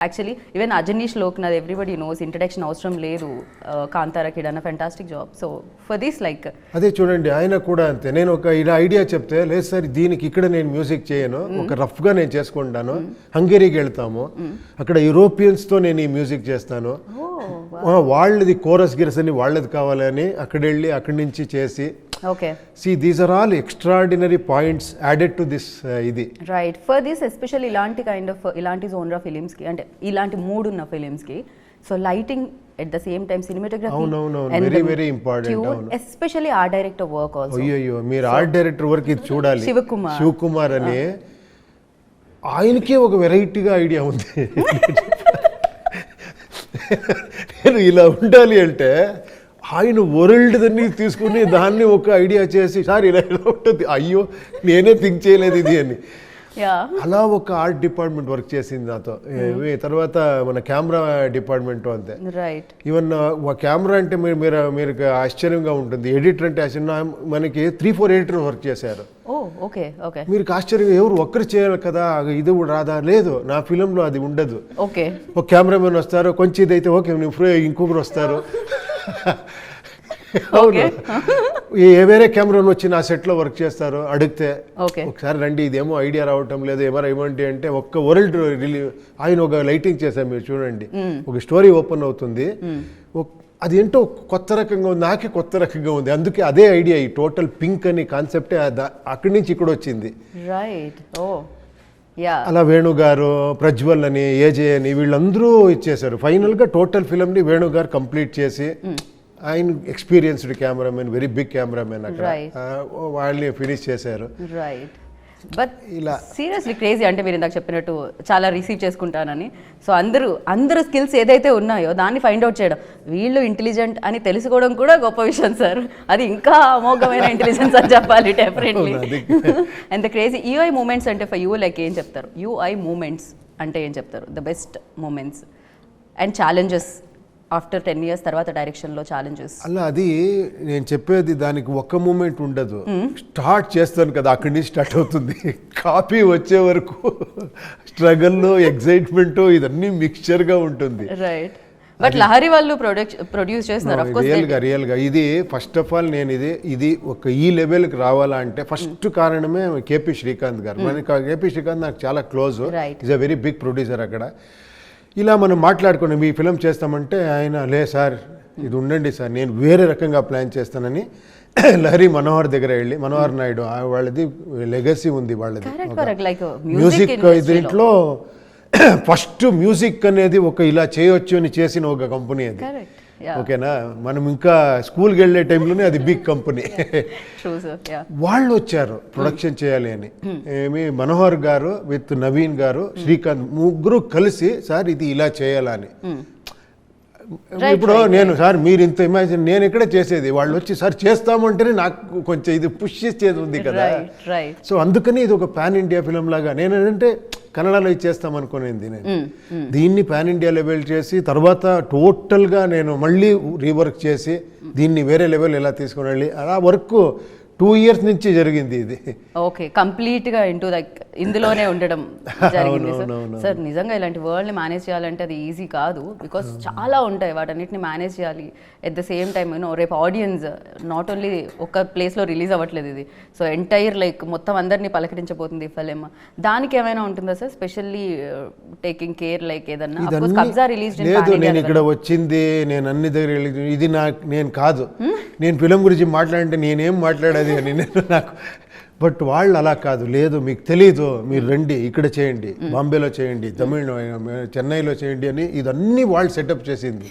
Actually even Ajaneesh Loknath everybody knows introduction అవసరం లేదు. Uh, కాంతారాకి done fantastic job so for this like అదే చూడండి ఆయన కూడా అంతే. నేను ఒక ఇలా ఐడియా చెప్తే లేదు సార్ దీనికి ఇక్కడ నేను మ్యూజిక్ చేయను ఒక రఫ్గా నేను చేసుకుంటాను హంగేరీకి వెళ్తాము. అక్కడ యూరోపియన్స్తో నేను ఈ మ్యూజిక్ చేస్తాను. ఆ, వాళ్ళది కోరస్ గిరస్ అని వాళ్ళది కావాలని అక్కడ వెళ్ళి అక్కడి నుంచి చేసి okay see these are all extraordinary points added to this ఇది. రైట్ ఫర్ దిస్ ఎస్పెషల్ ఇలాంటి కైండ్ ఆఫ్ ఇలాంటి జోన్రా ఫిలిమ్స్కి అంటే ఇలాంటి మూడ్ ఉన్న ఫిలిమ్స్కి so lighting at the same time very, very important, అవును. ఎస్పెషల్లీ ఆ డైరెక్టర్ వర్క్ ఆల్సో అయ్యో మీరు ఆర్ట్ డైరెక్టర్ వరకు ఇది చూడాలి. శివకుమార్. శివకుమార్ అని ఆయనకే ఒక వెరైటీగా ఐడియా ఉంది. నేను ఇలా ఉండాలి అంటే ఆయన వరల్డ్ దాన్ని తీసుకుని దాన్ని ఒక ఐడియా చేసి సార్ ఇలా ఇలా ఉంటుంది? అయ్యో నేనే థింక్ చేయలేదు ఇది అని. అలా ఒక ఆర్ట్ డిపార్ట్మెంట్ వర్క్ చేసింది నాతో. తర్వాత మన కెమెరా డిపార్ట్మెంట్ అంతే. రైట్. ఈవెన్ కెమెరా అంటే మీరు మీరు మీరు ఆశ్చర్యంగా ఉంటుంది. ఎడిటర్ అంటే ఆశ్చర్యం. మనకి త్రీ ఫోర్ ఎడిటర్ వర్క్ చేశారు. Oh okay okay. మీరు ఆశ్చర్యంగా ఎవరు ఒక్కరు చేయాలి కదా ఇది కూడా రాదా? లేదు నా ఫిలంలో అది ఉండదు. ఓకే. ఒక కెమెరామెన్ వస్తారు కొంచెం ఇదైతే ఓకే ఫ్రీ ఇంకొకరు వస్తారు. అవును. వేరే కెమెరాన్ వచ్చి నా సెట్లో వర్క్ చేస్తారు అడిగితే ఒకసారి రండి ఇదేమో ఐడియా రావటం లేదు ఏమో ఇవ్వండి అంటే ఒక్క వరల్డ్ రిలీవ్ ఆయన ఒక లైటింగ్ చేశారు మీరు చూడండి. ఒక స్టోరీ ఓపెన్ అవుతుంది. అది ఏంటో కొత్త రకంగా ఉంది నాకే కొత్త రకంగా ఉంది. అందుకే అదే ఐడియా ఈ టోటల్ పింక్ అని కాన్సెప్టే అక్కడి నుంచి ఇక్కడ వచ్చింది. రైట్. ఓ. అలా వేణు గారు ప్రజ్వల్ అని ఏజే అని వీళ్ళందరూ ఇచ్చేశారు. ఫైనల్గా టోటల్ ఫిల్మ్ని వేణు గారు కంప్లీట్ చేసి ఆయన experienced cameraman very big cameraman అక్కడ. వాళ్ళని ఫినిష్ చేశారు. రైట్ బట్ ఇలా. సీరియస్లీ క్రేజీ అంటే మీరు ఇందాక చెప్పినట్టు చాలా రిసీవ్ చేసుకుంటానని. సో అందరూ అందరూ స్కిల్స్ ఏదైతే ఉన్నాయో దాన్ని ఫైండ్ అవుట్ చేయడం. వీళ్ళు ఇంటెలిజెంట్ అని తెలుసుకోవడం కూడా గొప్ప విషయం సార్ అది ఇంకా అమోఘమైన ఇంటెలిజెన్స్ అని చెప్పాలి definitely. And the crazy UI moments అంటే ఫర్ యూ లైక్ ఏం చెప్తారు? యూఐ మూమెంట్స్ అంటే ఏం చెప్తారు? The best moments and challenges after ten years తర్వాత డైరెక్షన్లో ఛాలెంజెస్ అలా అది నేను చెప్పేది దానికి ఒక్క మూమెంట్ ఉండదు. స్టార్ట్ చేస్తాను కదా అక్కడి నుంచి స్టార్ట్ అవుతుంది. కాపీ వచ్చే వరకు స్ట్రగల్ ఎగ్జైట్మెంట్ ఇదన్నీ మిక్స్చర్గా ఉంటుంది. రైట్ బట్ లహరి వాళ్ళు ప్రొడక్ట్ ప్రొడ్యూస్ చేస్తున్నారు రియల్గా రియల్గా ఇది ఫస్ట్ ఆఫ్ ఆల్ నేను ఇది ఇది ఒక ఈ లెవెల్కి రావాలా అంటే ఫస్ట్ కారణమే కేపీ శ్రీకాంత్ గారు. మనకి కేపీ శ్రీకాంత్ నాకు చాలా close. Is a very big producer అక్కడ. ఇలా మనం మాట్లాడుకున్నాం మీ ఫిలిం చేస్తామంటే ఆయన లే సార్ ఇది ఉండండి సార్ నేను వేరే రకంగా ప్లాన్ చేస్తానని లహరి మనోహర్ దగ్గర వెళ్ళి మనోహర్ నాయుడు వాళ్ళది లెగసీ ఉంది వాళ్ళది. మ్యూజిక్ దీంట్లో ఫస్ట్ మ్యూజిక్ అనేది ఒక ఇలా చేయొచ్చు అని చేసిన ఒక కంపెనీ అది. ఓకేనా? మనం ఇంకా స్కూల్కి వెళ్ళే టైంలోనే అది బిగ్ కంపెనీ వాళ్ళు వచ్చారు ప్రొడక్షన్ చేయాలి అని. ఏమి మనోహర్ గారు విత్ నవీన్ గారు శ్రీకాంత్ ముగ్గురు కలిసి సార్ ఇది ఇలా చేయాలని ఇప్పుడు నేను సార్ మీరు ఇంత ఇమాజిన్ నేను ఇక్కడే చేసేది. వాళ్ళు వచ్చి సార్ చేస్తామంటేనే నాకు కొంచెం ఇది పుష్ చేసేది ఉంది కదా. సో అందుకని ఇది ఒక పాన్ ఇండియా ఫిలిం లాగా. నేను ఏంటంటే కన్నడలో ఇచ్చేస్తాం అనుకునేది నేను. దీన్ని పాన్ ఇండియా లెవెల్ చేసి తర్వాత టోటల్గా నేను మళ్ళీ రీవర్క్ చేసి దీన్ని వేరే లెవెల్ ఎలా తీసుకుని వెళ్ళి అలా వర్క్ టూ ఇయర్స్ నుంచి జరిగింది ఇది. ఓకే కంప్లీట్గా ఇంటూ లైక్ ఇందులోనే ఉండడం జరిగింది. సార్ నిజంగా ఇలాంటి వరల్డ్ని మేనేజ్ చేయాలంటే అది ఈజీ కాదు. బికాస్ చాలా ఉంటాయి. వాటన్నిటిని మేనేజ్ చేయాలి at the same time you know రేపు ఆడియన్స్ నాట్ ఓన్లీ ఒక ప్లేస్లో రిలీజ్ అవ్వట్లేదు ఇది. సో ఎంటైర్ లైక్ మొత్తం అందరినీ పలకరించబోతుంది ఫిలిం దానికి ఏమైనా ఉంటుందా sir specially taking care like ఏదన్నా? కబ్జా రిలీజ్ లేదు నేను ఇక్కడ వచ్చింది నేను అన్ని దగ్గర ఇది నా నేను కాదు. నేను ఫిలిం గురించి మాట్లాడంటే నేనేం మాట్లాడేది అని నేను నాకు బట్ వాళ్ళు అలా కాదు. లేదు మీకు తెలీదు. మీరు రండి ఇక్కడ చేయండి. బాంబేలో చేయండి తమిళ చెన్నైలో చేయండి అని ఇదన్నీ వాళ్ళు సెటప్ చేసింది.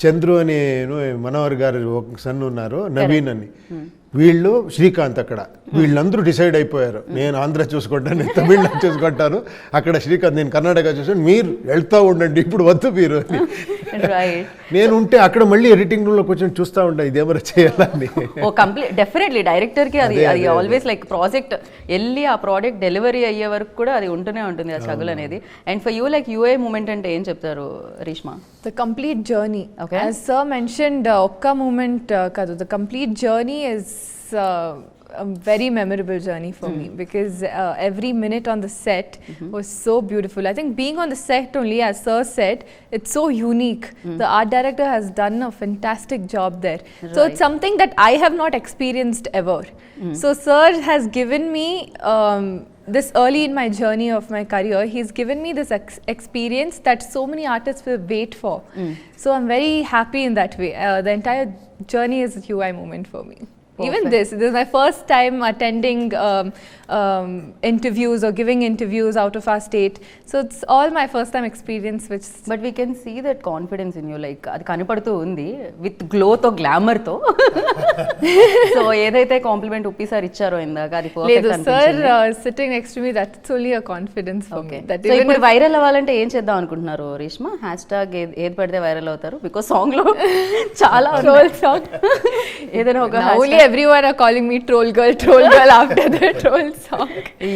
చంద్రు అని మనోహర్ గారు ఒక సన్ ఉన్నారు నవీన్ అని. వీళ్ళు శ్రీకాంత్ అక్కడ. వీళ్ళందరూ డిసైడ్ అయిపోయారు. నేను ఆంధ్ర చూసుకుంటాను నేను తమిళనాడు చూసుకుంటాను. అక్కడ శ్రీకాంత్ నేను కర్ణాటక చూసాను మీరు వెళ్తూ ఉండండి ఇప్పుడు వద్దు మీరు అని. నేను ఉంటే అక్కడ మళ్ళీ ఎడిటింగ్ రూమ్లో కొంచెం చూస్తూ ఉంటా ఇదేమరా చేయాలని ఓ కంప్లీట్ డెఫినెట్లీ డైరెక్టర్కి అది అదే, ఆల్వేస్ లైక్ ప్రాజెక్ట్ వెళ్ళి ఆ ప్రోడక్ట్ డెలివరీ అయ్యే వరకు కూడా అది ఉంటూనే ఉంటుంది ఆ స్ట్రగుల్ అనేది and for you like UI moment అంటే ఏం చెప్తారు Reeshma The complete journey. Okay. As Sir mentioned, uh, Okka movement uh, kadu. The complete journey is a very memorable journey for me because uh, every minute on the set was so beautiful. I think being on the set only, as Sir said, it's so unique. The art director has done a fantastic job there. So it's something that I have not experienced ever. So Sir has given me um, this early in my journey of my career. He's given me this ex- experience that so many artists will wait for. So I'm very happy in that way. Uh, the entire journey is a UI moment for me. Even Perfect. this, this is my first time attending um, um, interviews or giving interviews out of our state. So it's all my first time experience, which but we can see that confidence in you like అది కనపడుతూ ఉంది with గ్లోతో గ్లామర్తో so ఏదైతే compliment Uppi sir ఇచ్చారో ఇందాక అది లేదు sir sitting next to me, that's only a confidence for okay me. That so even ఇప్పుడు వైరల్ అవ్వాలంటే ఏం చేద్దాం అనుకుంటున్నారు రేష్మా హ్యాష్ ట్యాగ్ ఏది పడితే వైరల్ అవుతారు బికాస్ సాంగ్లో చాలా song. ఏదైనా ఒక everyone are calling me troll girl, troll girl after the troll song.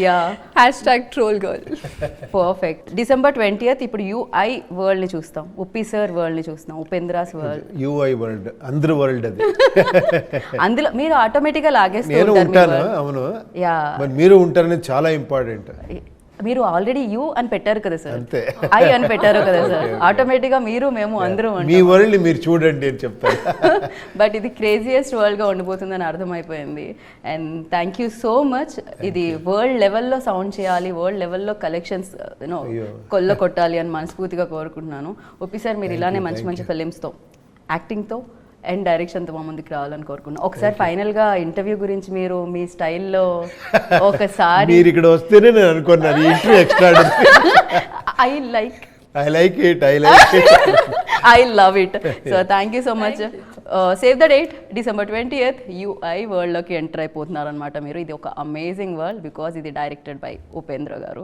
Yeah Hashtag troll girl. Perfect December twentieth ఇప్పుడు యుఐ వరల్డ్ని చూస్తాం. ఉప్పి సార్ వరల్డ్ని చూస్తాం ఉపేంద్రాస్ వరల్డ్ యూఐ వరల్డ్ అందరు వరల్డ్ అది. అందులో మీరు ఆటోమేటిక్గా లాగేస్తూ నేను ఉంటాను world. అవును. యా మరి మీరు ఉంటారనేది చాలా ఇంపార్టెంట్ మీరు ఆల్రెడీ యూ అని పెట్టారు కదా సార్. ఐ అని పెట్టారు కదా సార్ ఆటోమేటిక్గా మీరు మేము అందరూ మీ వరల్డ్ మీరు చూడండి అని చెప్తాను బట్ ఇది క్రేజియస్ట్ వరల్డ్గా ఉండిపోతుందని అర్థమైపోయింది. And thank you so much ఇది వరల్డ్ లెవెల్లో సౌండ్ చేయాలి వరల్డ్ లెవెల్లో కలెక్షన్స్ యూనో. కొల్ల కొట్టాలి అని మనస్ఫూర్తిగా కోరుకుంటున్నాను. ఒప్పి సార్ మీరు ఇలానే మంచి మంచి ఫిలిమ్స్తో యాక్టింగ్తో అండ్ డైరెక్షన్తో మా ముందుకు రావాలని కోరుకున్నాను ఒకసారి ఫైనల్గా ఇంటర్వ్యూ గురించి మీరు మీ స్టైల్లో ఒకసారి మీరు ఇక్కడ వస్తేనే నేను అనుకున్నాను interview extra I like I like it I like it I love it so thank you so much save the date December twenty eighth UI వరల్డ్లోకి enter అయిపోతున్నారు అనమాట మీరు. ఇది ఒక అమేజింగ్ వరల్డ్ బికాజ్ ఇది డైరెక్టెడ్ బై ఉపేంద్ర గారు.